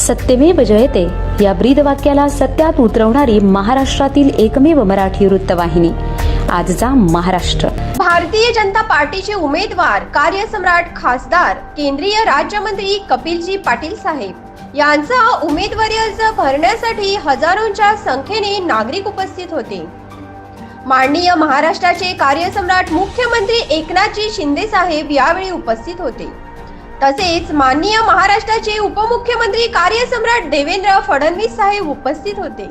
सत्यमेव जयते. या ब्रीद वाक्याला सत्यात उतरवणारी महाराष्ट्रातील एकमेव मराठी वृत्तवाहिनी. आजचा महाराष्ट्र. भारतीय जनता पार्टीचे उमेदवार कार्यसम्राट खासदार केंद्रीय राज्यमंत्री कपिलजी पाटील साहेब. यांचा उमेदवारी अर्ज भरण्यासाठी हजारोंच्या संख्येने नागरिक उपस्थित होते. माननीय महाराष्ट्राचे कार्यसम्राट मुख्यमंत्री एकनाथजी शिंदे साहेब यावेळी उपस्थित होते. तसेच माननीय महाराष्ट्राचे उपमुख्यमंत्री कार्यसम्राट देवेंद्र फडणवीस साहेब उपस्थित होते.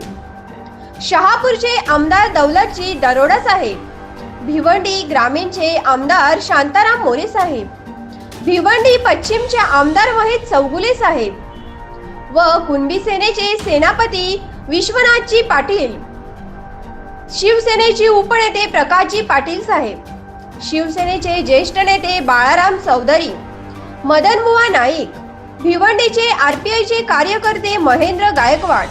शहापूरचे आमदार दौलतजी दरोडा साहेब भिवंडी ग्रामीणचे आमदार शांताराम मोरे साहेब भिवंडी पश्चिमचे आमदार वहीद चौगुले साहेब व कुणबी सेनेचे सेनापती विश्वनाथजी पाटील शिवसेनेचे उपनेते प्रकाशजी पाटील साहेब शिवसेनेचे ज्येष्ठ नेते बाळाराम चौधरी मदनबुवा नाईक भिवंडीचे आरपीआयचे कार्यकर्ते महेंद्र गायकवाड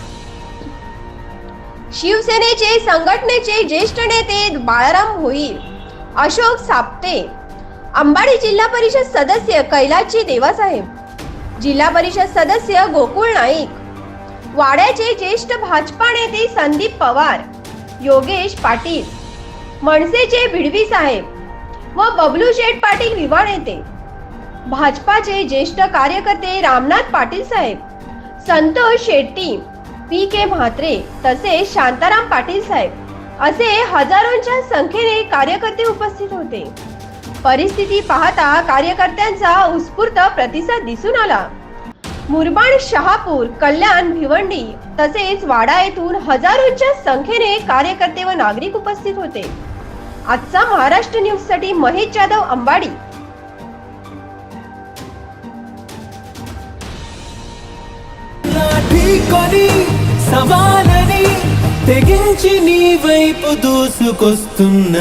शिवसेनेचे संघटनेचे ज्येष्ठ नेते बाळाराम भोईर अशोक सापटे अंबाडी जिल्हा परिषद सदस्य कैलासजी देवासाहेब जिल्हा परिषद सदस्य गोकुळ नाईक वाड्याचे ज्येष्ठ भाजपा नेते संदीप पवार योगेश पाटील मनसेचे भिडवी साहेब व बबलू शेठ पाटील विवा नेते. भाजपाचे ज्येष्ठ कार्यकर्ते रामनाथ पाटील साहेब संतोष शेट्टी पी के म्हात्रे तसेच शांताराम पाटील साहेब असे हजारोंच्या संख्येने कार्यकर्ते उपस्थित होते. परिस्थिती पाहता कार्यकर्त्यांचा उत्स्फूर्त प्रतिसाद दिसून आला. मुरबाड शहापूर कल्याण भिवंडी तसेच वाडा येथून हजारोंच्या संख्येने कार्यकर्ते व नागरिक उपस्थित होते. आजचा महाराष्ट्र न्यूजसाठी महेश जाधव अंबाडी. ఢీకొని సవాలని తెగించి నీ వైపు దూసుకొస్తున్న.